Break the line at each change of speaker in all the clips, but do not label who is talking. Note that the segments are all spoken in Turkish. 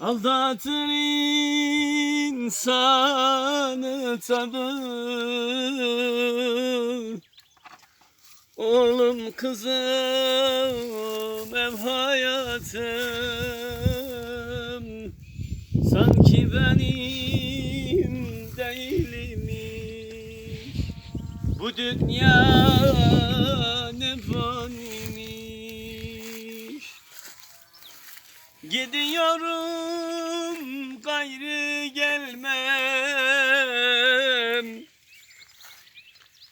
Aldatır insanı tabi Oğlum kızım ev hayatım. Sanki benim değilmiş Bu dünya ne faniymiş Gidiyorum gayrı gelmem.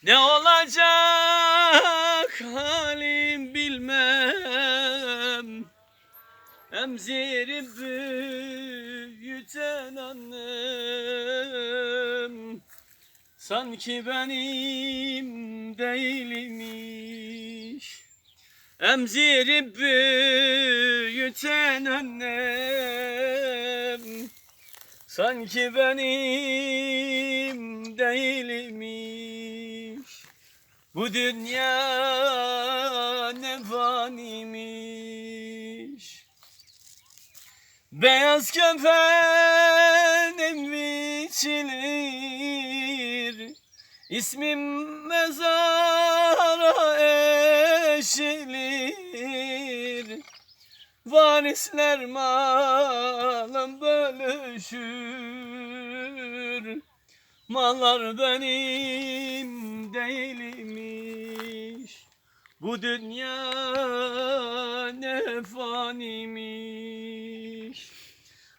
Ne olacak halim bilmem. Emzirip büyüten annem. Sanki benim değilmiş Emzirip büyüten annem. Sanki benim değilmiş Bu dünya ne faniymiş Beyaz kefenim biçilir İsmim mezara Varisler malım bölüşür. Mallar benim değilmiş Bu dünya ne faniymiş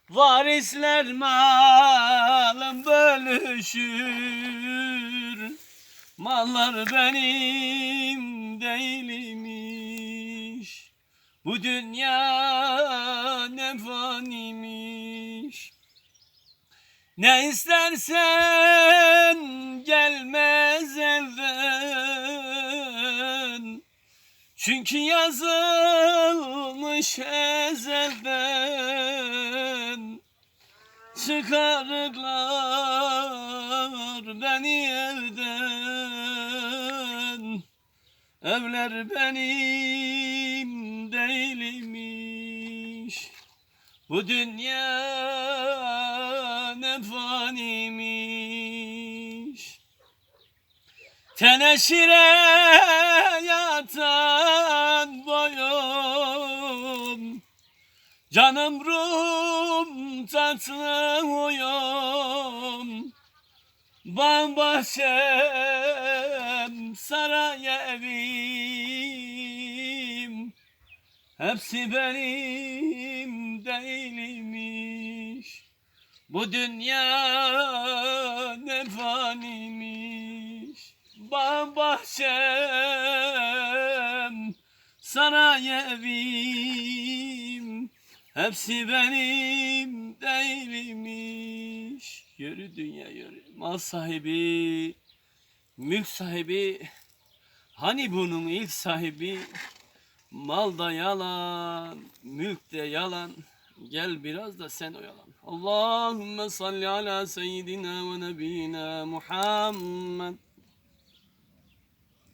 Varisler malım bölüşür. Mallar benim değilmiş Bu dünya ne faniymiş Ne istersen gelmez elden. Çünkü yazılmış ezelden. Çıkarırlar beni evden Evler benim değilmiş Bu dünya ne faniymiş Teneşire yatan boyum Canım ruhum tatlı huyum. Bağ bahçem saray evim Hepsi benim değilmiş. Bu dünya ne faniymiş Bağ bahçem saray evim. Hepsi benim değilmiş. Yürü dünya yürü. Mal sahibi Mülk sahibi. Hani bunun ilk sahibi Mal da yalan Mülk de yalan. Gel biraz da sen oyalan. Allahümme salli ala seyyidina ve nebiyina Muhammed